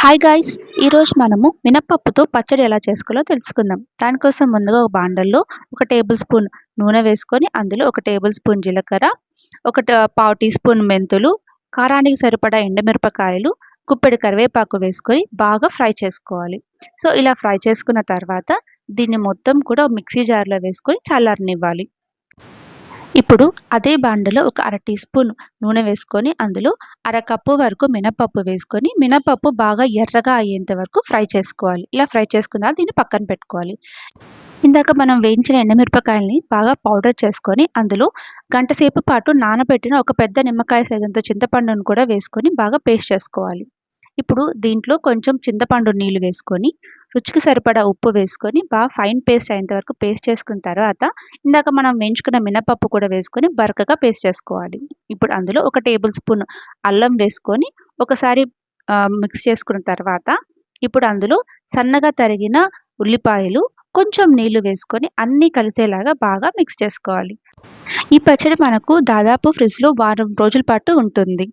Hi guys ఈరోజు మనము మినప్పప్పుతో పచ్చడి ఎలా చేసుకోవాలో తెలుసుకుందాం. దానికోసం ముందుగా ఒక బాండల్లో ఒక టేబుల్ స్పూన్ నూనె వేసుకొని అందులో ఒక టేబుల్ స్పూన్ జీలకర్ర ఒక పావు టీ స్పూన్ మెంతులు కారానికి సరిపడా ఎండమిరపకాయలు కుప్పెడు కరివేపాకు వేసుకొని బాగా ఫ్రై చేసుకోవాలి. సో ఇలా ఫ్రై చేసుకున్న తర్వాత దీన్ని మొత్తం కూడా మిక్సీ జార్లో వేసుకొని చల్లారనివ్వాలి. ఇప్పుడు అదే బాండలో ఒక అర టీ స్పూన్ నూనె వేసుకొని అందులో అర కప్పు వరకు మినపప్పు వేసుకొని మినపప్పు బాగా ఎర్రగా అయ్యేంత వరకు ఫ్రై చేసుకోవాలి. ఇలా ఫ్రై చేసుకున్న దీన్ని పక్కన పెట్టుకోవాలి. ఇందాక మనం వేయించిన ఎండుమిరపకాయల్ని బాగా పౌడర్ చేసుకొని అందులో గంట సేపు పాటు నానబెట్టిన ఒక పెద్ద నిమ్మకాయ సైజంత చింతపండును కూడా వేసుకొని బాగా పేస్ట్ చేసుకోవాలి. ఇప్పుడు దీంట్లో కొంచెం చింతపండు నీళ్ళు వేసుకొని రుచికి సరిపడా ఉప్పు వేసుకొని బాగా ఫైన్ పేస్ట్ అయ్యేంత వరకు పేస్ట్ చేసుకున్న తర్వాత ఇందాక మనం వేయించుకున్న మినపప్పు కూడా వేసుకొని బరకగా పేస్ట్ చేసుకోవాలి. ఇప్పుడు అందులో ఒక టేబుల్ స్పూన్ అల్లం వేసుకొని ఒకసారి మిక్స్ చేసుకున్న తర్వాత ఇప్పుడు అందులో సన్నగా తరిగిన ఉల్లిపాయలు కొంచెం నీళ్ళు వేసుకొని అన్నీ కలిసేలాగా బాగా మిక్స్ చేసుకోవాలి. ఈ పచ్చడి మనకు దాదాపు ఫ్రిడ్జ్లో వారం రోజుల పాటు ఉంటుంది.